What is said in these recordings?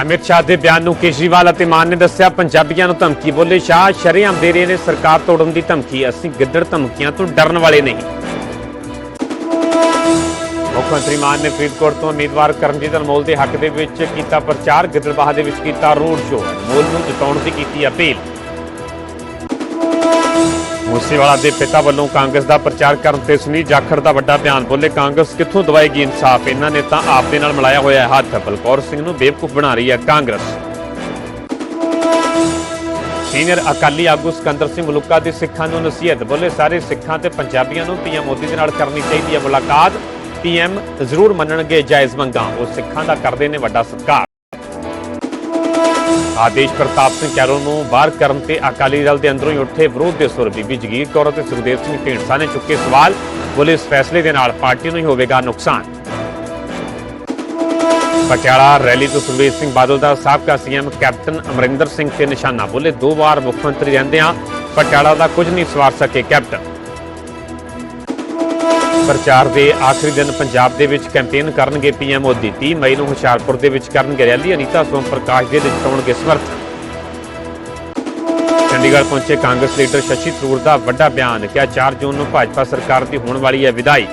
ਅਮਿਤ ਸ਼ਾਹ ਦੇ ਬਿਆਨ ਨੂੰ ਕੇਜਰੀਵਾਲ ਅਤੇ ਮਾਨ ਨੇ ਦੱਸਿਆ, ਪੰਜਾਬੀਆਂ ਨੂੰ ਧਮਕੀ ਬੋਲੇ ਸ਼ਾਹ, ਸ਼ਰੇਆਮ ਦੇ ਰਹੇ ਨੇ ਸਰਕਾਰ ਤੋੜਨ ਦੀ ਧਮਕੀ, ਅਸੀਂ ਗਿੱਦੜ ਧਮਕੀਆਂ ਤੋਂ ਡਰਨ ਵਾਲੇ ਨਹੀਂ। ਮੁੱਖ ਮੰਤਰੀ ਮਾਨ ਨੇ ਫਰੀਦਕੋਟ ਤੋਂ ਉਮੀਦਵਾਰ ਕਰਮਜੀਤ ਅਨਮੋਲ ਦੇ ਹੱਕ ਦੇ ਵਿੱਚ ਕੀਤਾ ਪ੍ਰਚਾਰ, ਗਿੱਦੜਬਾਹਾ ਦੇ ਵਿੱਚ ਕੀਤਾ ਰੋਡ ਸ਼ੋਅ। ਅਨਮੋਲ ਨੂੰ ਜਿਤਾਉਣ ਦੀ ਕੀਤੀ ਅਪੀਲ। ਮੂਸੇਵਾਲਾ ਦੇ ਪਿਤਾ ਵੱਲੋਂ ਕਾਂਗਰਸ ਦਾ ਪ੍ਰਚਾਰ ਕਰਨ ਤੇ ਸੁਨੀਲ ਜਾਖੜ ਦਾ ਵੱਡਾ ਬਿਆਨ ਬੋਲੇ, ਕਾਂਗਰਸ ਕਿੱਥੋਂ ਦਵਾਏਗੀ ਇਨਸਾਫ? ਇਹਨਾਂ ਨੇ ਤਾਂ ਆਪ ਦੇ ਨਾਲ ਮਿਲਾਇਆ ਹੋਇਆ ਹੱਥ ਬਲਕੌਰ ਸਿੰਘ ਨੂੰ ਬੇਵਕੂਫ ਬਣਾ ਰਹੀ ਹੈ ਕਾਂਗਰਸ। ਸੀਨੀਅਰ ਅਕਾਲੀ ਆਗੂ ਸਿਕੰਦਰ ਸਿੰਘ ਮਲੂਕਾ ਦੀ ਸਿੱਖਾਂ ਨੂੰ ਨਸੀਹਤ ਬੋਲੇ, ਸਾਰੇ ਸਿੱਖਾਂ ਤੇ ਪੰਜਾਬੀਆਂ ਨੂੰ ਪੀਐਮ ਮੋਦੀ ਦੇ ਨਾਲ ਕਰਨੀ ਚਾਹੀਦੀ ਹੈ ਮੁਲਾਕਾਤ। ਪੀਐਮ ਜ਼ਰੂਰ ਮੰਨਣਗੇ ਜਾਇਜ਼ ਮੰਗਾਂ। ਉਹ ਸਿੱਖਾਂ ਦਾ ਕਰਦੇ ਨੇ ਵੱਡਾ ਸਤਿਕਾਰ। ਆਦੇਸ਼ ਪ੍ਰਤਾਪ ਸਿੰਘ ਕੈਰੋਂ ਨੂੰ ਬਾਹਰ ਕਰਨ ਤੇ ਅਕਾਲੀ ਦਲ ਦੇ ਅੰਦਰੋਂ ਹੀ ਉੱਠੇ ਵਿਰੋਧ ਦੇ ਸੁਰ। ਬੀਬੀ ਜਗੀਰ ਕੌਰ ਅਤੇ ਸੁਖਦੇਵ ਸਿੰਘ ਢੀਂਡਸਾ ਨੇ ਚੁੱਕੇ ਸਵਾਲ। ਬੋਲੇ ਇਸ ਫੈਸਲੇ ਦੇ ਨਾਲ ਪਾਰਟੀ ਨੂੰ ਹੀ ਹੋਵੇਗਾ ਨੁਕਸਾਨ। ਪਟਿਆਲਾ ਰੈਲੀ ਤੋਂ ਸੁਖਬੀਰ ਸਿੰਘ ਬਾਦਲ ਦਾ ਸਾਬਕਾ ਸੀਐਮ ਕੈਪਟਨ ਅਮਰਿੰਦਰ ਸਿੰਘ ਤੇ ਨਿਸ਼ਾਨਾ। ਬੋਲੇ ਦੋ ਵਾਰ ਮੁੱਖ ਮੰਤਰੀ ਰਹਿੰਦਿਆਂ ਪਟਿਆਲਾ ਦਾ ਕੁਝ ਨਹੀਂ ਸਵਾਰ ਸਕੇ ਕੈਪਟਨ। ਪ੍ਰਚਾਰ ਦੇ ਆਖਰੀ ਦਿਨ ਪੰਜਾਬ ਦੇ ਵਿੱਚ ਕੈਂਪੇਨ ਕਰਨਗੇ ਪੀਐਮ ਮੋਦੀ। 30 ਮਈ ਨੂੰ ਹੁਸ਼ਿਆਰਪੁਰ ਦੇ ਵਿੱਚ ਕਰਨਗੇ ਰੈਲੀ। ਅਨੀਤਾ ਸੋਮ ਪ੍ਰਕਾਸ਼ ਦੇ ਜਿਤਾਉਣਗੇ ਸਮਰਥਨ। ਚੰਡੀਗੜ੍ਹ ਪਹੁੰਚੇ ਕਾਂਗਰਸ ਲੀਡਰ ਸ਼ਸ਼ੀ ਥਰੂਰ ਦਾ ਵੱਡਾ ਬਿਆਨ, ਕਿਹਾ 4 ਜੂਨ ਨੂੰ ਭਾਜਪਾ ਸਰਕਾਰ ਦੀ ਹੋਣ ਵਾਲੀ ਹੈ ਵਿਦਾਈ।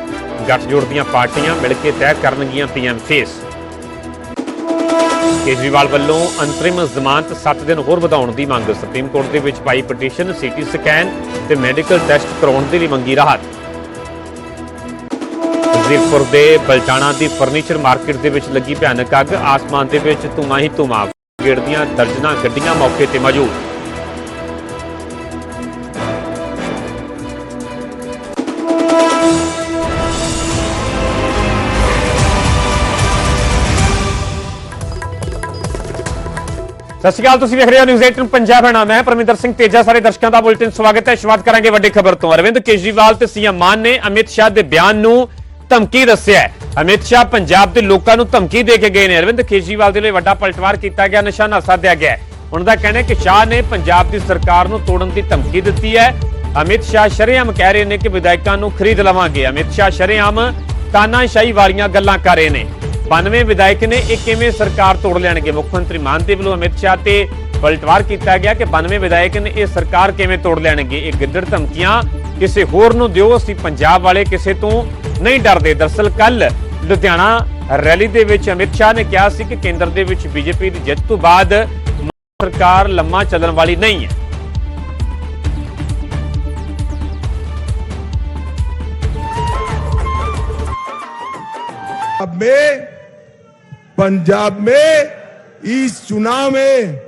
ਗੱਠਜੋੜ ਦੀਆਂ ਪਾਰਟੀਆਂ ਮਿਲ ਕੇ ਤੈਅ ਕਰਨਗੀਆਂ ਪੀਐਮ ਫੇਸ ਕੇਜਰੀਵਾਲ ਵੱਲੋਂ ਅੰਤਰਿਮ ਜ਼ਮਾਨਤ 7 ਦਿਨ ਹੋਰ ਵਧਾਉਣ ਦੀ ਮੰਗ। ਸੁਪਰੀਮ ਕੋਰਟ ਦੇ ਵਿੱਚ ਪਾਈ ਪਟੀਸ਼ਨ, ਸੀਟੀ ਸਕੈਨ ਤੇ ਮੈਡੀਕਲ ਟੈਸਟ ਕਰਾਉਣ ਦੇ ਲਈ ਮੰਗੀ ਰਾਹਤ। ਜ਼ੀਰਪੁਰ ਦੇ ਬਲਟਾਣਾ ਦੀ ਫਰਨੀਚਰ ਮਾਰਕੀਟ ਦੇ ਵਿੱਚ ਲੱਗੀ ਭਿਆਨਕ ਅੱਗ। ਆਸਮਾਨ ਦੇ ਵਿੱਚ ਧੂੰਆਂ ਹੀ ਧੂੰਆਂ। ਗੇੜਦੀਆਂ ਦਰਜਨਾਂ ਗੱਡੀਆਂ ਮੌਕੇ ਤੇ ਮੌਜੂਦ। ਸਤਿ ਸ਼੍ਰੀ ਅਕਾਲ, ਤੁਸੀਂ ਵੇਖ ਰਹੇ ਹੋ ਨਿਊਜ਼ 18 ਪੰਜਾਬ। ਹੈ ਨਾਮ ਹੈ ਪਰਮਿੰਦਰ ਸਿੰਘ ਤੇਜਾ। ਸਾਰੇ ਦਰਸ਼ਕਾਂ ਦਾ ਬੁਲੇਟਿਨ ਸਵਾਗਤ ਹੈ। ਸ਼ੁਰੂਆਤ ਕਰਾਂਗੇ ਵੱਡੀ ਖਬਰ ਤੋਂ। ਅਰਵਿੰਦ ਕੇਜਰੀਵਾਲ ਤੇ ਸੀਐਮ ਮਾਨ ਨੇ ਅਮਿਤ ਸ਼ਾਹ ਦੇ ਬਿਆਨ ਨੂੰ ਧਮਕੀ ਦੱਸਿਆ ਹੈ। ਅਮਿਤ ਸ਼ਾਹ ਪੰਜਾਬ ਦੇ ਲੋਕਾਂ ਨੂੰ ਧਮਕੀ ਦੇ ਕੇ ਗਏ ਨੇ। ਅਰਵਿੰਦ ਕੇਜਰੀਵਾਲ ਦੇ ਲਈ ਵੱਡਾ ਪਲਟਵਾਰ ਕੀਤਾ ਗਿਆ, ਨਿਸ਼ਾਨਾ ਸਾਧਿਆ ਗਿਆ ਉਹਨਾਂ ਦਾ ਕਹਿਣਾ ਹੈ ਕਿ ਸ਼ਾਹ ਨੇ ਪੰਜਾਬ ਦੀ ਸਰਕਾਰ ਨੂੰ ਤੋੜਨ ਦੀ ਧਮਕੀ ਦਿੱਤੀ ਹੈ। ਅਮਿਤ ਸ਼ਾਹ ਸ਼ਰੇਆਮ ਕਹਿ ਰਹੇ ਨੇ ਕਿ ਵਿਧਾਇਕਾਂ ਨੂੰ ਖਰੀਦ ਲਵਾਂਗੇ। ਅਮਿਤ ਸ਼ਾਹ ਸ਼ਰੇਆਮ ਤਾਨਾਸ਼ਾਹੀ ਵਾਲੀਆਂ ਗੱਲਾਂ ਕਰ ਰਹੇ ਨੇ। 92 ਵਿਧਾਇਕ ਨੇ ਇਹ ਕਿਵੇਂ ਸਰਕਾਰ ਤੋੜ ਲੈਣਗੇ? ਮੁੱਖ ਮੰਤਰੀ ਮਾਨ ਦੇ ਵੱਲੋਂ ਅਮਿਤ ਸ਼ਾਹ ਤੇ ਪਲਟਵਾਰ ਕੀਤਾ ਗਿਆ ਕਿ 92 ਵਿਧਾਇਕ ਨੇ ਇਹ ਸਰਕਾਰ ਕਿਵੇਂ ਤੋੜ ਲੈਣਗੇ? ਇਹ ਗਿੱਦੜ ਧਮਕੀਆਂ ਕਿਸੇ ਹੋਰ ਨੂੰ ਦਿਓ, ਅਸੀਂ ਪੰਜਾਬ ਵਾਲੇ ਕਿਸੇ ਤੋਂ ਨਹੀਂ ਡਰਦੇ ਦਰਸਲ ਕੱਲ ਲੁਧਿਆਣਾ ਰੈਲੀ ਦੇ ਵਿੱਚ ਅਮਿਤ ਸ਼ਾਹ ਨੇ ਕਿਹਾ ਸੀ ਕਿ ਕੇਂਦਰ ਦੇ ਵਿੱਚ ਬੀਜੇਪੀ ਦੀ ਜਿੱਤ ਤੋਂ ਬਾਅਦ ਸਰਕਾਰ ਲੰਮਾ ਚੱਲਣ ਵਾਲੀ ਨਹੀਂ ਹੈ अब में पंजाब में इस चुनाव में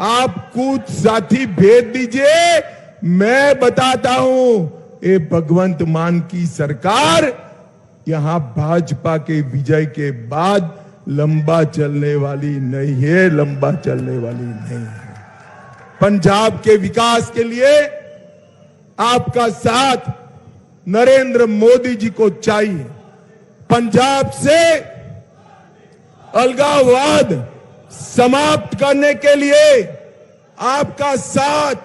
आप कुछ साथी भेज दीजिए मैं बताता हूं ये भगवंत मान की सरकार यहाँ भाजपा के विजय के बाद लंबा चलने वाली नहीं है, लंबा चलने वाली नहीं है। पंजाब के विकास के लिए आपका साथ नरेंद्र मोदी जी को चाहिए। पंजाब से अलगाववाद समाप्त करने के लिए आपका साथ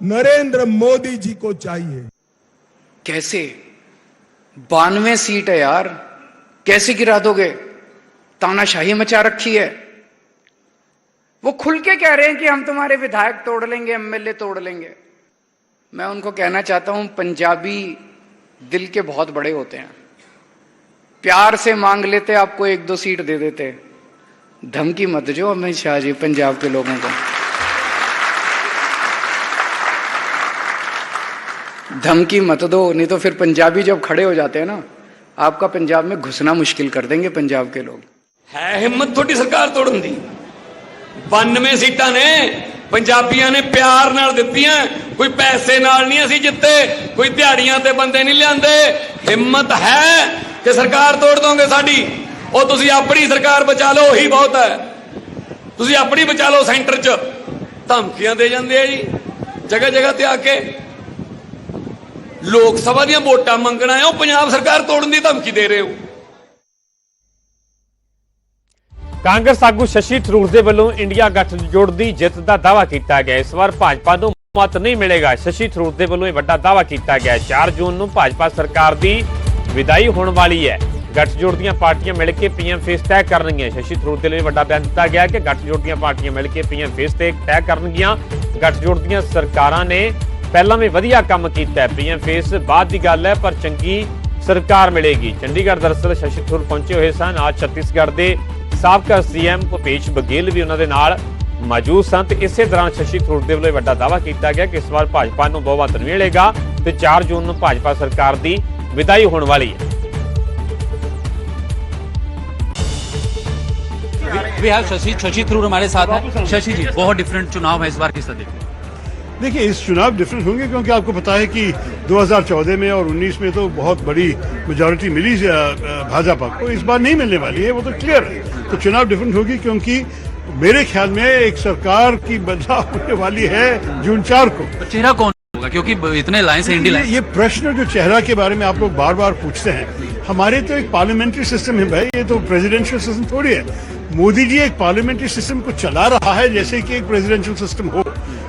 नरेंद्र मोदी जी को चाहिए। कैसे बानवे सीट है यार। कैसे गिरा दोगे? तानाशाही मचा रखी है। वो खुल के कह रहे हैं कि हम तुम्हारे विधायक तोड़ लेंगे एमएलए तोड़ लेंगे। मैं उनको कहना चाहता हूँ, पंजाबी दिल के बहुत बड़े होते हैं। प्यार से मांग लेते, आपको एक दो सीट दे देते। धमकी मत जो अमित शाह जी, पंजाब के लोगों को। धमकी मत दो नहीं तो फिर पंजाबी जब खड़े हो जाते हैं ना आपका पंजाब में घुसना मुश्किल कर देंगे पंजाब के लोग ਹੈ ਹਿੰਮਤ ਤੁਹਾਡੀ ਸਰਕਾਰ ਤੋੜਨ ਦੀ 92 ਸੀਟਾਂ ਨੇ ਪੰਜਾਬੀਆਂ ਨੇ ਪਿਆਰ ਨਾਲ ਦਿੱਤੀਆਂ ਕੋਈ ਪੈਸੇ ਨਾਲ ਨਹੀਂ ਅਸੀਂ ਜਿੱਤੇ ਕੋਈ ਦਿਹਾੜੀਆਂ ਤੇ ਬੰਦੇ ਨਹੀਂ ਲਿਆਂਦੇ ਹਿੰਮਤ ਹੈ ਕਿ ਸਰਕਾਰ ਤੋੜ ਦੋਗੇ ਸਾਡੀ ਉਹ ਤੁਸੀਂ ਆਪਣੀ ਸਰਕਾਰ ਬਚਾ ਲਓ ਉਹੀ ਬਹੁਤ ਹੈ ਤੁਸੀਂ ਆਪਣੀ ਬਚਾ ਲਓ ਸੈਂਟਰ 'ਚ ਧਮਕੀਆਂ ਦੇ ਜਾਂਦੇ ਆ ਜੀ ਜਗ੍ਹਾ ਜਗ੍ਹਾ ਤੇ ਆ ਕੇ ਲੋਕ ਸਭਾ ਦੀਆਂ ਵੋਟਾਂ ਮੰਗਣਾ ਹੈ ਉਹ ਪੰਜਾਬ ਸਰਕਾਰ ਤੋੜਨ ਦੀ ਧਮਕੀ ਦੇ ਰਹੇ ਹੋ। ਕਾਂਗਰਸ ਆਗੂ ਸ਼ਸ਼ੀ ਥਰੂਰ ਦੇ ਵੱਲੋਂ ਇੰਡੀਆ ਗੱਠਜੋੜ ਦੀ ਜਿੱਤ ਦਾ ਦਾਅਵਾ ਕੀਤਾ ਗਿਆ। ਇਸ ਵਾਰ ਭਾਜਪਾ ਨੂੰ ਮਤ ਨਹੀਂ ਮਿਲੇਗਾ। ਸ਼ਸ਼ੀ ਥਰੂਰ ਦੇ ਵੱਲੋਂ ਇਹ ਵੱਡਾ ਦਾਅਵਾ ਕੀਤਾ ਗਿਆ। 4 ਜੂਨ ਨੂੰ ਭਾਜਪਾ ਸਰਕਾਰ ਦੀ ਵਿਦਾਈ ਹੋਣ ਵਾਲੀ ਹੈ। ਗੱਠਜੋੜ ਦੀਆਂ ਪਾਰਟੀਆਂ ਮਿਲ ਕੇ ਪੀਐਮ ਫੇਸ ਤੈਅ ਕਰਨਗੀਆਂ। ਸ਼ਸ਼ੀ ਥਰੂਰ ਦੇ ਲਈ ਵੱਡਾ ਬਿਆਨ ਦਿੱਤਾ ਗਿਆ ਕਿ ਗੱਠਜੋੜ ਦੀਆਂ ਪਾਰਟੀਆਂ ਮਿਲ ਕੇ ਪੀਐਮ ਫੇਸ ਤੇ ਤੈਅ ਕਰਨਗੀਆਂ। ਗੱਠਜੋੜ ਦੀਆਂ ਸਰਕਾਰਾਂ ਨੇ ਪਹਿਲਾਂ ਵੀ ਵਧੀਆ ਕੰਮ ਕੀਤਾ ਹੈ ਪੀਐਮ ਫੇਸ ਬਾਅਦ ਦੀ ਗੱਲ ਹੈ ਪਰ ਚੰਗੀ ਸਰਕਾਰ ਮਿਲੇਗੀ ਚੰਡੀਗੜ੍ਹ ਦਰਅਸਲ ਸ਼ਸ਼ੀ ਥਰੂਰ ਪਹੁੰਚੇ ਹੋਏ ਸਨ ਅੱਜ ਛੱਤੀਸਗੜ੍ਹ ਦੇ ਸਾਬਕਾ ਸੀਐਮ ਭੁਪੇਸ਼ ਬਘੇਲ ਵੀ ਉਹਨਾਂ ਦੇ ਨਾਲ ਮੌਜੂਦ ਸਨ ਤੇ ਇਸੇ ਦੌਰਾਨ ਸ਼ਸ਼ੀ ਥਰੂਰ ਦੇ ਵੱਲੋਂ ਵੱਡਾ ਦਾਅਵਾ ਕੀਤਾ ਗਿਆ ਕਿ ਇਸ ਵਾਰ ਭਾਜਪਾ ਨੂੰ ਬਹੁਮਤ ਮਿਲੇਗਾ ਤੇ 4 ਜੂਨ ਨੂੰ ਭਾਜਪਾ ਸਰਕਾਰ ਦੀ ਵਿਦਾਈ ਹੋਣ ਵਾਲੀ ਹੈ वी हैव शशि शशि थरूर हमारे साथ हैं शशि जी बहुत डिफरेंट चुनाव है इस बार किस तरह देखते हैं? देखिए इस चुनाव डिफरेंट होंगे क्योंकि आपको पता है कि 2014 में और 19 में तो बहुत बड़ी मेजोरिटी मिली भाजपा को। इस बार नहीं मिलने वाली है वो तो क्लियर है। तो चुनाव डिफरेंट होगी क्योंकि मेरे ख्याल में एक सरकार की बदलाव होने वाली है जून चार को। तो चेहरा कौन होगा? क्योंकि इतने लाइन से इंडी ये प्रश्न जो चेहरा के बारे में आप लोग बार बार पूछते हैं हमारे तो एक पार्लियामेंट्री सिस्टम है भाई ये तो प्रेसिडेंशियल सिस्टम थोड़ी है। मोदी जी एक पार्लियामेंट्री सिस्टम को चला रहा है जैसे कि एक प्रेसिडेंशियल सिस्टम हो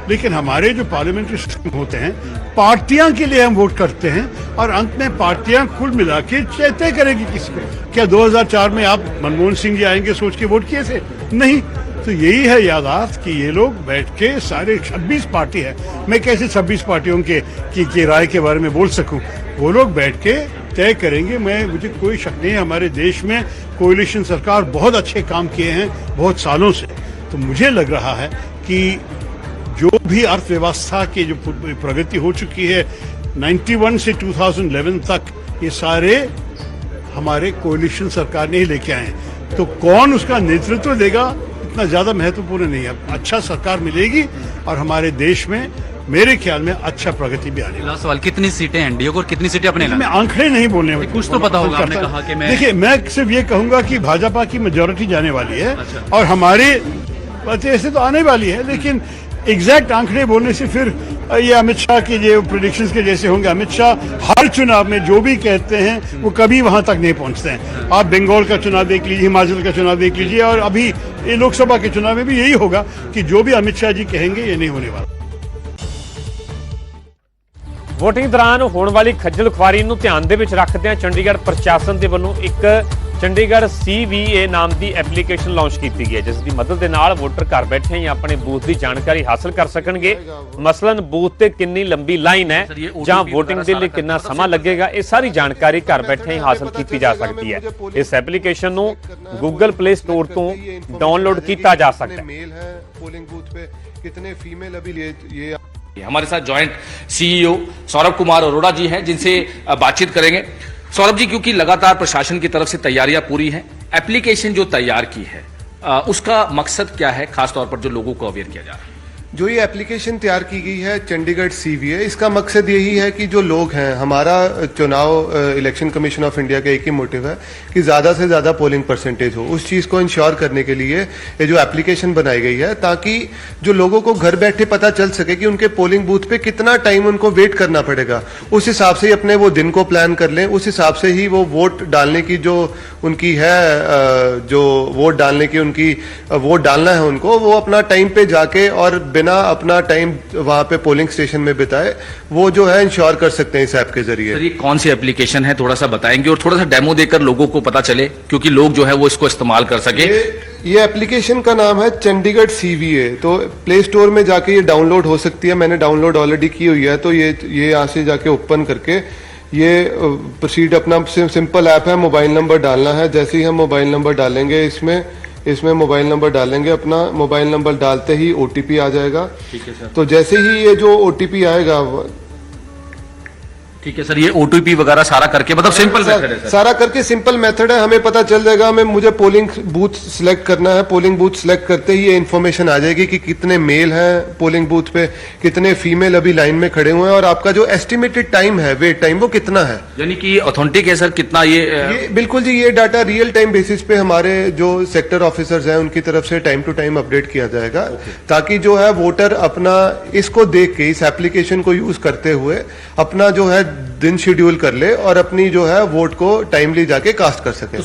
लेकिन हमारे जो पार्लियामेंट्री सिस्टम होते हैं पार्टियाँ के लिए हम वोट करते हैं और अंत में पार्टियाँ कुल मिला के तय- करेगी किसी को क्या 2004 में आप मनमोहन सिंह जी आएँगे सोच के वोट किए थे? नहीं। तो यही है यादाश्त कि ये लोग बैठ के सारे 26 पार्टी है। मैं कैसे 26 पार्टियों के की, की राय के बारे में बोल सकूँ? वो लोग बैठ के तय करेंगे। मैं मुझे कोई शक नहीं है हमारे देश में कोalition सरकार बहुत अच्छे काम किए हैं बहुत सालों से। तो मुझे लग रहा है कि जो भी अर्थव्यवस्था की जो प्रगति हो चुकी है 91 से 2011 तक ये सारे हमारे कोलिशन सरकार ने ही लेके आए तो कौन उसका नेतृत्व देगा इतना ज़्यादा महत्वपूर्ण नहीं है। अच्छा सरकार मिलेगी और हमारे देश में मेरे ख्याल में अच्छा प्रगति भी आने वाली सवाल कितनी सीटें एनडीए को और कितनी सीटें अपने मैं आंकड़े नहीं बोलने वाला। कुछ तो पता होगा, आपने कहा कि मैं- देखिए मैं सिर्फ़ ये कहूँगा कि भाजपा की मेजोरिटी जाने वाली है अच्छा। और हमारे ऐसे तो आने वाली है लेकिन एग्जैक्ट आंकड़े बोलने से फिर ये अमित शाह के जो प्रोडिक्शन के जैसे होंगे अमित शाह हर चुनाव में जो भी कहते हैं वो कभी वहां तक नहीं पहुंचते हैं आप बंगाल का चुनाव देख लीजिए हिमाचल का चुनाव देख लीजिए और अभी ये लोकसभा के चुनाव में भी यही होगा कि जो भी अमित शाह जी कहेंगे ये नहीं होने वाला VOTING ਦੌਰਾਨ ਹੋਣ ਵਾਲੀ ਖੱਜਲ ਖੁਆਰੀ ਨੂੰ ਧਿਆਨ ਦੇ ਵਿੱਚ ਰੱਖਦਿਆਂ ਚੰਡੀਗੜ੍ਹ ਪ੍ਰਸ਼ਾਸਨ ਦੇ ਵੱਲੋਂ ਇੱਕ ਚੰਡੀਗੜ੍ਹ CVA ਨਾਮ ਦੀ ਐਪਲੀਕੇਸ਼ਨ ਲਾਂਚ ਕੀਤੀ ਗਈ ਹੈ ਜਿਸ ਦੀ ਮਦਦ ਦੇ ਨਾਲ ਵੋਟਰ ਘਰ ਬੈਠੇ ਹੀ ਆਪਣੇ ਬੂਥ ਦੀ ਜਾਣਕਾਰੀ ਹਾਸਲ ਕਰ ਸਕਣਗੇ ਮਸਲਨ ਬੂਥ ਤੇ ਕਿੰਨੀ ਲੰਬੀ ਲਾਈਨ ਹੈ Sir, ਇਹ OTP ਜਾਂ ਵਗੈਰਾ VOTING ਦੇ ਲਈ ਸਾਰਾ ਕਿੰਨਾ ਕਰਨਾ ਸਮਾਂ ਲੱਗੇਗਾ ਇਹ ਸਾਰੀ ਜਾਣਕਾਰੀ ਘਰ ਬੈਠੇ ਹੀ ਹਾਸਲ ਕੀਤੀ ਜਾ ਸਕਦੀ ਹੈ ਇਸ ਐਪਲੀਕੇਸ਼ਨ ਨੂੰ Google Play Store ਤੋਂ ਡਾਊਨਲੋਡ ਕੀਤਾ ਜਾ ਸਕਦਾ ਹੈ मेल है पोलिंग बूथ पे कितने फीमेल अभी ये ये हमारे साथ जॉइंट सीईओ सौरभ कुमार अरोड़ा जी हैं जिनसे अ, बातचीत करेंगे सौरभ जी क्योंकि लगातार प्रशासन की तरफ से तैयारियां पूरी हैं एप्लीकेशन जो तैयार की है अ, उसका मकसद क्या है खासतौर पर जो लोगों को अवेयर किया जा रहा है जो ये एप्लीकेशन तैयार की गई है चंडीगढ़ सीवीए इसका मकसद यही है कि जो लोग हैं, हमारा चुनाव इलेक्शन कमीशन ऑफ़ इंडिया का एक ही मोटिव है कि ज़्यादा से ज़्यादा पोलिंग परसेंटेज हो। उस चीज़ को इंश्योर करने के लिए ये जो एप्लीकेशन बनाई गई है, ताकि जो लोगों को घर बैठे पता चल सके कि उनके पोलिंग बूथ पे कितना टाइम उनको वेट करना पड़ेगा। उस हिसाब से ही अपने वो दिन को प्लान कर लें, उस हिसाब से ही वो वोट डालने की जो उनकी है जो वोट डालने की उनकी वोट डालना है उनको, वो अपना टाइम पे जाके और बिना अपना टाइम वहाँ पे पोलिंग स्टेशन में बिताए वो जो है इंश्योर कर सकते हैं इस ऐप के ज़रिए। सर ये कौन सी एप्लीकेशन है? थोड़ा सा बताएँगे और थोड़ा सा डेमो देकर लोगों को पता चले क्योंकि लोग जो है वो इसको इस्तेमाल कर सके। ये एप्लीकेशन का नाम है चंडीगढ़ सीवीए तो प्ले स्टोर में जाके ये डाउनलोड हो सकती है। मैंने डाउनलोड ऑलरेडी की हुई है तो ये ये यहाँ से जाके ओपन करके ये प्रोसीड अपना सिंपल ऐप है मोबाइल नंबर डालना है। जैसे ही हम मोबाइल नंबर डालेंगे इसमें इसमें मोबाइल नंबर डालेंगे अपना मोबाइल नंबर डालते ही ओटीपी आ जाएगा ठीक है सर तो जैसे ही ये जो ओटीपी आएगा वो- ठीक है सर ये ओटीपी वगैरह सारा करके मतलब सिंपल मेथड है सर। सारा करके सिंपल मेथड है हमें पता चल जाएगा हमें मुझे पोलिंग बूथ सिलेक्ट करना है पोलिंग बूथ सिलेक्ट करते ही ये इन्फॉर्मेशन आ जाएगी कि कितने मेल हैं पोलिंग बूथ पे कितने फीमेल अभी लाइन में खड़े हुए हैं और आपका जो एस्टिमेटेड टाइम है वेट टाइम वो कितना है? यानी कि ऑथेंटिक है सर कितना ये ये बिल्कुल जी ये डाटा रियल टाइम बेसिस पे हमारे जो सेक्टर ऑफिसर्स हैं उनकी तरफ़ से टाइम टू टाइम अपडेट किया जाएगा ताकि जो है वोटर अपना इसको देख के इस एप्लीकेशन को यूज़ करते हुए अपना जो है दिन शेड्यूल कर ले और अपनी जो है वोट को टाइमली जाके कास्ट कर सके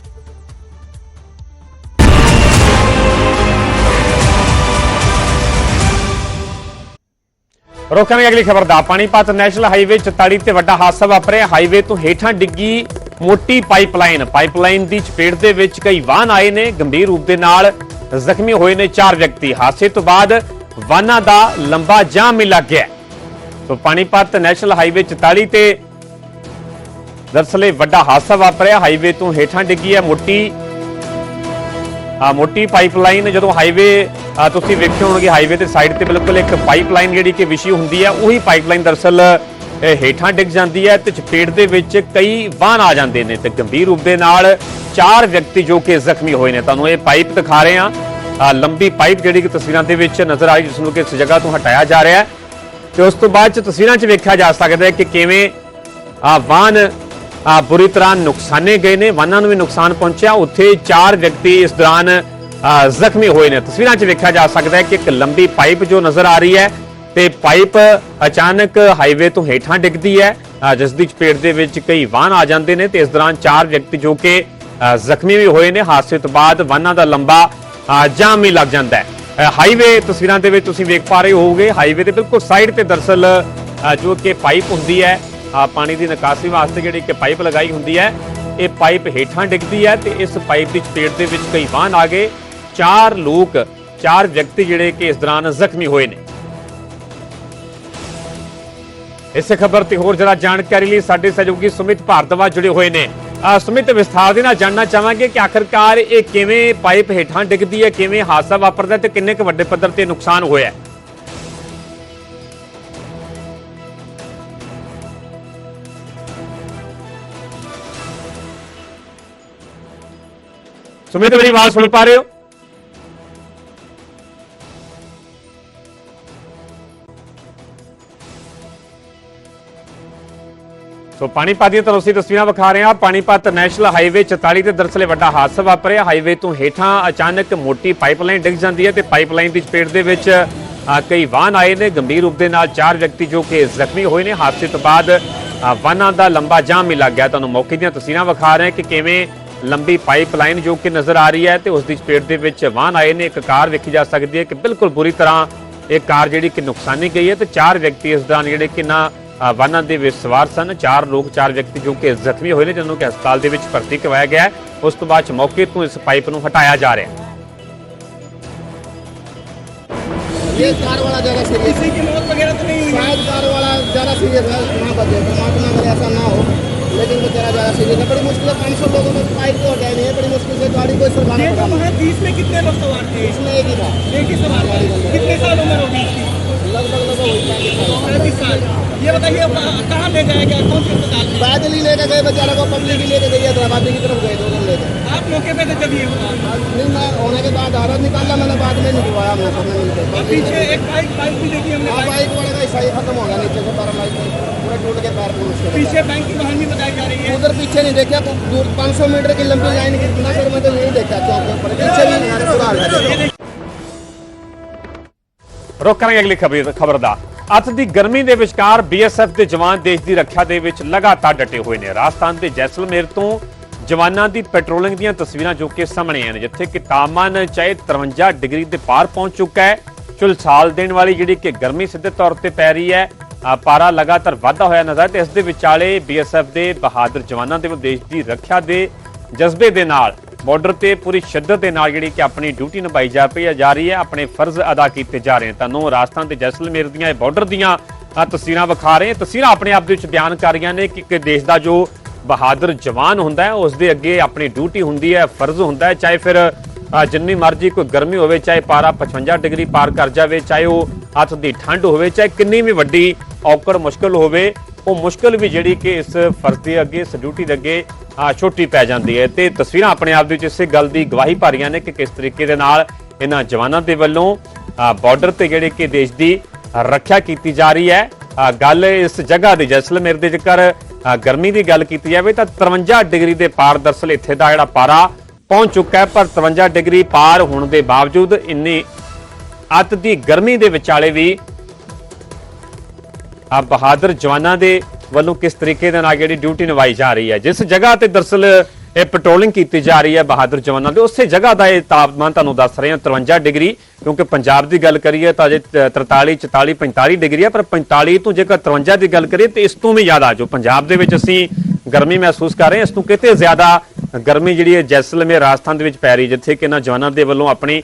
ਰੋਕਾਂਗੇ ਅਗਲੀ ਖਬਰ ਦਾ ਪਾਣੀਪਤ ਨੈਸ਼ਨਲ ਹਾਈਵੇ 44 ਤੇ ਵੱਡਾ ਹਾਦਸਾ ਵਾਪਰਿਆ ਹਾਈਵੇ ਤੋਂ ਹੇਠਾਂ ਡਿੱਗੀ ਮੋਟੀ ਪਾਈਪਲਾਈਨ ਪਾਈਪਲਾਈਨ ਦੀ ਚਪੇਟ ਦੇ ਵਿੱਚ ਕਈ ਵਾਹਨ ਆਏ ਨੇ ਗੰਭੀਰ ਰੂਪ ਦੇ ਨਾਲ ਜ਼ਖਮੀ ਹੋਏ ਨੇ ਚਾਰ ਵਿਅਕਤੀ ਹਾਦਸੇ ਤੋਂ ਬਾਅਦ ਵਾਹਨਾਂ ਦਾ ਲੰਬਾ ਜਾਮ ਹੀ ਲੱਗ ਗਿਆ ਹੈ। ਸੋ ਪਾਣੀਪਤ ਨੈਸ਼ਨਲ ਹਾਈਵੇ 44 ਤੇ ਦਰਅਸਲ ਇਹ ਵੱਡਾ ਹਾਦਸਾ ਵਾਪਰਿਆ। ਹਾਈਵੇ ਤੋਂ ਹੇਠਾਂ ਡਿੱਗੀ ਹੈ ਮੋਟੀ ਆ ਮੋਟੀ ਪਾਈਪਲਾਈਨ। ਜਦੋਂ ਹਾਈਵੇ ਤੁਸੀਂ ਵੇਖੇ ਹੋਣਗੇ, ਹਾਈਵੇ ਤੇ ਸਾਈਡ ਤੇ ਬਿਲਕੁਲ ਇੱਕ ਪਾਈਪਲਾਈਨ ਜਿਹੜੀ ਕਿ ਵਿਛੀ ਹੁੰਦੀ ਹੈ, ਉਹੀ ਪਾਈਪਲਾਈਨ ਦਰਅਸਲ ਹੇਠਾਂ ਡਿੱਗ ਜਾਂਦੀ ਹੈ ਤੇ ਚਪੇਟ ਦੇ ਵਿੱਚ ਕਈ ਵਾਹਨ ਆ ਜਾਂਦੇ ਨੇ ਤੇ ਗੰਭੀਰ ਰੂਪ ਦੇ ਨਾਲ ਚਾਰ ਵਿਅਕਤੀ ਜੋ ਕਿ ਜ਼ਖਮੀ ਹੋਏ ਨੇ। ਤੁਹਾਨੂੰ ਇਹ ਪਾਈਪ ਦਿਖਾ ਰਹੇ ਆ ਆ ਲੰਬੀ ਪਾਈਪ ਜਿਹੜੀ ਕਿ ਤਸਵੀਰਾਂ ਦੇ ਵਿੱਚ ਨਜ਼ਰ ਆ ਰਹੀ ਜਿਸ ਨੂੰ ਕਿ ਇਸ ਜਗ੍ਹਾ ਤੋਂ ਹਟਾਇਆ ਜਾ ਰਿਹਾ ਹੈ। ਤੇ ਉਸ ਤੋਂ ਬਾਅਦ ਚ ਤਸਵੀਰਾਂ 'ਚ ਵੇਖਿਆ ਜਾ ਸਕਦਾ ਹੈ ਕਿ ਕਿਵੇਂ ਆ ਵਾਹਨ ਆ ਬੁਰੀ ਤਰ੍ਹਾਂ ਨੁਕਸਾਨੇ ਗਏ ਨੇ, ਵਾਹਨਾਂ ਨੂੰ ਵੀ ਨੁਕਸਾਨ ਪਹੁੰਚਿਆ। ਉੱਥੇ ਚਾਰ ਵਿਅਕਤੀ ਇਸ ਦੌਰਾਨ ਜ਼ਖਮੀ ਹੋਏ ਨੇ। ਤਸਵੀਰਾਂ 'ਚ ਵੇਖਿਆ ਜਾ ਸਕਦਾ ਹੈ ਕਿ ਇੱਕ ਲੰਬੀ ਪਾਈਪ ਜੋ ਨਜ਼ਰ ਆ ਰਹੀ ਹੈ ਤੇ ਪਾਈਪ ਅਚਾਨਕ ਹਾਈਵੇ ਤੋਂ ਹੇਠਾਂ ਡਿੱਗਦੀ ਹੈ। ਜਿਸ ਦੀ ਚਪੇਟ ਦੇ ਵਿੱਚ ਕਈ ਵਾਹਨ ਆ ਜਾਂਦੇ ਨੇ ਤੇ ਇਸ ਦੌਰਾਨ ਚਾਰ ਵਿਅਕਤੀ ਜੋ ਕਿ ਜ਼ਖਮੀ ਵੀ ਹੋਏ ਨੇ। ਹਾਦਸੇ ਤੋਂ ਬਾਅਦ ਵਾਹਨਾਂ ਦਾ ਲੰਬਾ ਜਾਮ ਵੀ ਲੱਗ ਜਾਂਦਾ ਹੈ। ਹਾਈਵੇ ਤਸਵੀਰਾਂ ਦੇ ਵਿੱਚ ਤੁਸੀਂ ਵੇਖ ਪਾ ਰਹੇ ਹੋਵੋਗੇ ਹਾਈਵੇ ਦੇ ਬਿਲਕੁਲ ਸਾਈਡ ਤੇ ਦਰਸਲ ਜੋ ਕਿ ਪਾਈਪ ਹੁੰਦੀ ਹੈ ਪਾਣੀ ਦੀ ਨਿਕਾਸੀ ਵਾਸਤੇ ਜਿਹੜੀ ਕਿ ਪਾਈਪ ਲਗਾਈ ਹੁੰਦੀ ਹੈ, ਇਹ ਪਾਈਪ ਹੇਠਾਂ ਡਿੱਗਦੀ ਹੈ ਤੇ ਇਸ ਪਾਈਪ ਦੀ ਚਪੇਟ ਦੇ ਵਿੱਚ ਕਈ ਵਾਹਨ ਆ ਗਏ। ਚਾਰ ਲੋਕ, ਚਾਰ ਵਿਅਕਤੀ ਜਿਹੜੇ ਕਿ ਇਸ ਦੌਰਾਨ ਜ਼ਖਮੀ ਹੋਏ ਨੇ। ਇਸੇ ਖਬਰ ਤੇ ਹੋਰ ਜਰਾ ਜਾਣਕਾਰੀ ਲਈ ਸਾਡੇ ਸਹਿਯੋਗੀ ਸੁਮਿਤ ਭਾਰਦਵਾ ਜੁੜੇ ਹੋਏ ਨੇ। ਸੁਮਿਤ ਵਿਸਥਾਰ ਦੇ ਨਾਲ ਜਾਣਨਾ ਚਾਹਾਂਗੇ ਕਿ ਆਖਰਕਾਰ ਇਹ ਕਿਵੇਂ ਪਾਈਪ ਹੇਠਾਂ ਡਿੱਗਦੀ ਹੈ, ਕਿਵੇਂ ਹਾਦਸਾ ਵਾਪਰਦਾ ਤੇ ਕਿੰਨੇ ਕੁ ਵੱਡੇ ਪੱਧਰ ਤੇ ਨੁਕਸਾਨ ਹੋਇਆ ਹੈ। ਸੁਮਿਤ, ਮੇਰੀ ਆਵਾਜ਼ ਸੁਣ ਪਾ ਰਹੇ ਹੋ? ਸੋ ਪਾਣੀਪਤ ਦੀਆਂ ਤੁਹਾਨੂੰ ਅਸੀਂ ਤਸਵੀਰਾਂ ਵਿਖਾ ਰਹੇ ਹਾਂ। ਪਾਣੀਪਤ ਨੈਸ਼ਨਲ ਹਾਈਵੇ 44 ਤੇ ਦਰਅਸਲ ਇਹ ਵੱਡਾ ਹਾਦਸਾ ਵਾਪਰਿਆ। ਹਾਈਵੇ ਤੋਂ ਹੇਠਾਂ ਅਚਾਨਕ ਮੋਟੀ ਪਾਈਪਲਾਈਨ ਡਿੱਗ ਜਾਂਦੀ ਹੈ ਤੇ ਪਾਈਪਲਾਈਨ ਦੀ ਚਪੇਟ ਦੇ ਵਿੱਚ ਕਈ ਵਾਹਨ ਆਏ ਨੇ। ਗੰਭੀਰ ਰੂਪ ਦੇ ਨਾਲ ਚਾਰ ਵਿਅਕਤੀ ਜੋ ਕਿ ਜ਼ਖਮੀ ਹੋਏ ਨੇ। ਹਾਦਸੇ ਤੋਂ ਬਾਅਦ ਵਾਹਨਾਂ ਦਾ ਲੰਬਾ ਜਾਮ ਵੀ ਲੱਗ ਗਿਆ। ਤੁਹਾਨੂੰ ਮੌਕੇ ਦੀਆਂ ਤਸਵੀਰਾਂ ਵਿਖਾ ਰਹੇ ਹਾਂ ਕਿ ਕਿਵੇਂ ਲੰਬੀ ਪਾਈਪਲਾਈਨ ਜੋ ਕਿ ਨਜ਼ਰ ਆ ਰਹੀ ਹੈ ਤੇ ਉਸ ਦੀ ਚਪੇਟ ਦੇ ਵਿੱਚ ਵਾਹਨ ਆਏ ਨੇ। ਇੱਕ ਕਾਰ ਵੇਖੀ ਜਾ ਸਕਦੀ ਹੈ ਕਿ ਬਿਲਕੁਲ ਬੁਰੀ ਤਰ੍ਹਾਂ ਇਹ ਕਾਰ ਜਿਹੜੀ ਕਿ ਨੁਕਸਾਨੀ ਗਈ ਹੈ ਤੇ ਚਾਰ ਵਿਅਕਤੀ ਇਸ ਦੌਰਾਨ ਜਿਹੜੇ ਕਿ ਨਾ ਵਾਹਨਾਂ ਦੇ ਵਿੱਚ ਸਵਾਰ ਸਨ ਚਾਰ ਲੋਕ ਚਾਰ ਵਿਅਕਤੀ ਜੋ ਕਿ ਜ਼ਖਮੀ ਹੋਏ ਨੇ ਜਿਨ੍ਹਾਂ ਨੂੰ ਕਿ ਹਸਪਤਾਲ ਦੇ ਵਿੱਚ ਭਰਤੀ ਕਰਵਾਇਆ ਗਿਆ ਹੈ ਉਸ ਤੋਂ ਬਾਅਦ 'ਚ ਮੌਕੇ ਤੋਂ ਇਸ ਪਾਈਪ ਨੂੰ ਹਟਾਇਆ ਜਾ ਰਿਹਾ ਹੈ ये कार वाला ज्यादा सीरियस किसी की मौत वगैरह तो नहीं हुई शायद कार वाला ज्यादा सीरियस है ना बचे परमात्मा करे ऐसा ना हो लेकिन बेचारा ज्यादा सीरियस है बड़ी मुश्किल है पाँच सौ लोगों में पाइप तो हटाई नहीं है बड़ी मुश्किल से गाड़ी को सुलझाना पड़ा बीस में कितने लोग सवार थे इसमें एक ही था एक ही सवार थे कितने साल उम्र होगी इसकी लगभग लगभग वही पैंतीस साल पैंतीस साल ये बताइए कहाँ ले जाया गया कौन से अस्पताल पैदल ही लेकर गए बेचारा को पब्लिक ही लेकर गई हैदराबाद की तरफ़ गए दोनों लेकर आप मौके पे तो चलिए नहीं मैं होने के बाद आरोप निकाला मैंने बाद में निकलवाया मौका पीछे एक बाइक बाइक भी देखी हमने हाँ, बाइक। वाले का ही खत्म हो गया नीचे से बारह बाइक पूरे टूट के पैर पीछे बैंक की कहानी बताई जा रही है। उधर पीछे नहीं देखा तो दूर पाँच सौ मीटर की लंबी लाइन की इतना सर मैं तो नहीं देखा चौक के ऊपर। पीछे भी पूरा रुक करेंगे अगली खबर खबरदार। ਅੱਤ ਦੀ ਗਰਮੀ ਦੇ ਵਿਚਕਾਰ ਬੀਐਸਐਫ ਦੇ ਜਵਾਨ ਦੇਸ਼ ਦੀ ਰੱਖਿਆ ਦੇ ਵਿੱਚ ਲਗਾਤਾਰ ਡਟੇ ਹੋਏ ਨੇ। ਰਾਜਸਥਾਨ ਦੇ ਜੈਸਲਮੇਰ ਤੋਂ ਜਵਾਨਾਂ ਦੀ ਪੈਟਰੋਲਿੰਗ ਦੀਆਂ ਤਸਵੀਰਾਂ ਜੋ ਕਿ ਸਾਹਮਣੇ ਆਈਆਂ ਨੇ, ਜਿੱਥੇ ਕਿ ਤਾਪਮਾਨ ਚਾਹੇ 53 ਡਿਗਰੀ ਦੇ ਪਾਰ ਪਹੁੰਚ ਚੁੱਕਾ ਹੈ। ਝੁਲਸਾਲ ਦੇਣ ਵਾਲੀ ਜਿਹੜੀ ਕਿ ਗਰਮੀ ਸਿੱਧੇ ਤੌਰ ਤੇ ਪੈ ਰਹੀ ਹੈ ਪਾਰਾ ਲਗਾਤਾਰ ਵਾਧਾ ਹੋਇਆ ਨਜ਼ਰ ਤੇ ਇਸ ਦੇ ਵਿਚਾਲੇ ਬੀਐਸਐਫ ਦੇ ਬਹਾਦਰ ਜਵਾਨਾਂ ਦੇ ਵੱਲੋਂ ਦੇਸ਼ ਦੀ ਰੱਖਿਆ ਦੇ ਜਜ਼ਬੇ ਦੇ ਨਾਲ ਬਾਰਡਰ ਤੇ ਪੂਰੀ ਸ਼ਿੱਦਤ ਦੇ ਨਾਲ ਜਿਹੜੀ ਕਿ ਆਪਣੀ ਡਿਊਟੀ ਨਿਭਾਈ ਜਾ ਪਈ ਜਾ ਰਹੀ ਹੈ, ਆਪਣੇ ਫਰਜ਼ ਅਦਾ ਕੀਤੇ ਜਾ ਰਹੇ ਤੁਹਾਨੂੰ ਰਾਜਸਥਾਨ ਤੇ ਜੈਸਲਮੇਰ ਦੀਆਂ ਇਹ ਬਾਰਡਰ ਦੀਆਂ ਤਸਵੀਰਾਂ ਵਿਖਾ ਰਹੇ ਤਸਵੀਰਾਂ ਆਪਣੇ ਆਪ ਦੇ ਵਿੱਚ ਬਿਆਨ ਕਰ ਰਹੀਆਂ ਨੇ ਕਿ ਇੱਕ ਦੇਸ਼ ਦਾ ਜੋ ਬਹਾਦਰ ਜਵਾਨ ਹੁੰਦਾ ਹੈ, ਉਸ ਦੇ ਅੱਗੇ ਆਪਣੀ ਡਿਊਟੀ ਹੁੰਦੀ ਹੈ, ਫਰਜ਼ ਹੁੰਦਾ ਹੈ, ਚਾਹੇ ਫਿਰ ਜਿੰਨੀ ਮਰਜ਼ੀ ਕੋਈ ਗਰਮੀ ਹੋਵੇ, ਚਾਹੇ ਪਾਰਾ 55 ਡਿਗਰੀ ਪਾਰ ਕਰ ਜਾਵੇ, ਚਾਹੇ ਉਹ ਹੱਥ ਦੀ ਠੰਡ ਹੋਵੇ, ਚਾਹੇ ਕਿੰਨੀ ਵੀ ਵੱਡੀ ਔਕੜ ਮੁਸ਼ਕਲ ਹੋਵੇ, ਉਹ ਮੁਸ਼ਕਲ ਵੀ ਜਿਹੜੀ ਕਿ ਇਸ ਫਰਜ਼ ਦੇ ਅੱਗੇ, ਇਸ ਡਿਊਟੀ ਦੇ ਅੱਗੇ ਛੋਟੀ ਪੈ ਜਾਂਦੀ ਹੈ ਤੇ ਤਸਵੀਰਾਂ ਆਪਣੇ ਆਪ ਦੇ ਵਿੱਚ ਇਸੇ ਗੱਲ ਦੀ ਗਵਾਹੀ ਭਰੀਆਂ ਨੇ ਕਿ ਕਿਸ ਤਰੀਕੇ ਦੇ ਨਾਲ ਇਹਨਾਂ ਜਵਾਨਾਂ ਦੇ ਵੱਲੋਂ ਬਾਰਡਰ ਤੇ ਜਿਹੜੇ ਕਿ ਦੇਸ਼ ਦੀ ਰੱਖਿਆ ਕੀਤੀ ਜਾ ਰਹੀ ਹੈ। ਗੱਲ ਇਸ ਜਗ੍ਹਾ ਦੀ, ਜੈਸਲਮੇਰ ਦੇ ਜੇਕਰ ਗਰਮੀ ਦੀ ਗੱਲ ਕੀਤੀ ਜਾਵੇ ਤਾਂ 53 ਡਿਗਰੀ ਦੇ ਪਾਰ ਦਰਸਲ ਇੱਥੇ ਦਾ ਜਿਹੜਾ ਪਾਰਾ ਪਹੁੰਚ ਚੁੱਕਾ ਹੈ, ਪਰ 53 ਡਿਗਰੀ ਪਾਰ ਹੋਣ ਦੇ ਬਾਵਜੂਦ ਇੰਨੀ ਅੱਤ ਦੀ ਗਰਮੀ ਦੇ ਵਿਚਾਲੇ ਵੀ ਆ ਬਹਾਦਰ ਜਵਾਨਾਂ ਦੇ ਵੱਲੋਂ ਕਿਸ ਤਰੀਕੇ ਦੇ ਨਾਲ ਜਿਹੜੀ ਡਿਊਟੀ ਨਿਭਾਈ ਜਾ ਰਹੀ ਹੈ? ਜਿਸ ਜਗ੍ਹਾ ਤੇ ਦਰਸਲ ਇਹ ਪੈਟਰੋਲਿੰਗ ਕੀਤੀ ਜਾ ਰਹੀ ਹੈ ਬਹਾਦਰ ਜਵਾਨਾਂ ਦੇ ਉਸੇ ਜਗ੍ਹਾ ਦਾ ਇਹ ਤਾਪਮਾਨ ਤੁਹਾਨੂੰ ਦੱਸ ਰਹੇ ਹਾਂ 53 ਡਿਗਰੀ, ਕਿਉਂਕਿ ਪੰਜਾਬ ਦੀ ਗੱਲ ਕਰੀਏ ਤਾਂ ਜੇ 43 44 45 ਡਿਗਰੀ ਹੈ, ਪਰ 45 ਤੋਂ ਜੇਕਰ 53 ਦੀ ਗੱਲ ਕਰੀਏ ਤੇ ਇਸ ਤੋਂ ਵੀ ਜ਼ਿਆਦਾ ਜੋ ਪੰਜਾਬ ਦੇ ਵਿੱਚ ਅਸੀਂ ਗਰਮੀ ਮਹਿਸੂਸ ਕਰ ਰਹੇ ਹਾਂ, ਇਸ ਤੋਂ ਕਿਤੇ ਜ਼ਿਆਦਾ ਗਰਮੀ ਜਿਹੜੀ ਹੈ ਜੈਸਲਮੇਰ ਰਾਜਸਥਾਨ ਦੇ ਵਿੱਚ ਪੈ ਰਹੀ ਜਿੱਥੇ ਕਿ ਇਹਨਾਂ ਜਵਾਨਾਂ ਦੇ ਵੱਲੋਂ ਆਪਣੀ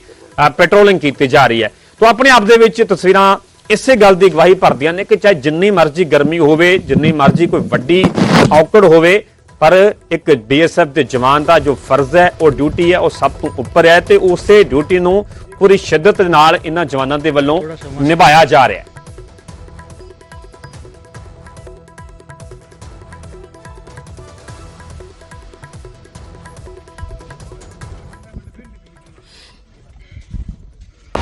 ਪੈਟਰੋਲਿੰਗ ਕੀਤੀ ਜਾ ਰਹੀ ਹੈ। ਤੋਂ ਆਪਣੇ ਆਪ ਦੇ ਵਿੱਚ ਤਸਵੀਰਾਂ ਇਸੇ ਗੱਲ ਦੀ ਗਵਾਹੀ ਭਰਦੀਆਂ ਨੇ ਕਿ ਚਾਹੇ ਜਿੰਨੀ ਮਰਜ਼ੀ ਗਰਮੀ ਹੋਵੇ, ਜਿੰਨੀ ਮਰਜ਼ੀ ਕੋਈ ਵੱਡੀ ਔਕੜ ਹੋਵੇ, ਪਰ ਇੱਕ ਬੀਐਸਐਫ ਦੇ ਜਵਾਨ ਦਾ ਜੋ ਫਰਜ਼ ਹੈ, ਉਹ ਡਿਊਟੀ ਹੈ, ਉਹ ਸਭ ਤੋਂ ਉੱਪਰ ਹੈ ਤੇ ਉਸੇ ਡਿਊਟੀ ਨੂੰ ਪੂਰੀ ਸ਼ਿੱਦਤ ਨਾਲ ਇਹਨਾਂ ਜਵਾਨਾਂ ਦੇ ਵੱਲੋਂ ਨਿਭਾਇਆ ਜਾ ਰਿਹਾ ਹੈ।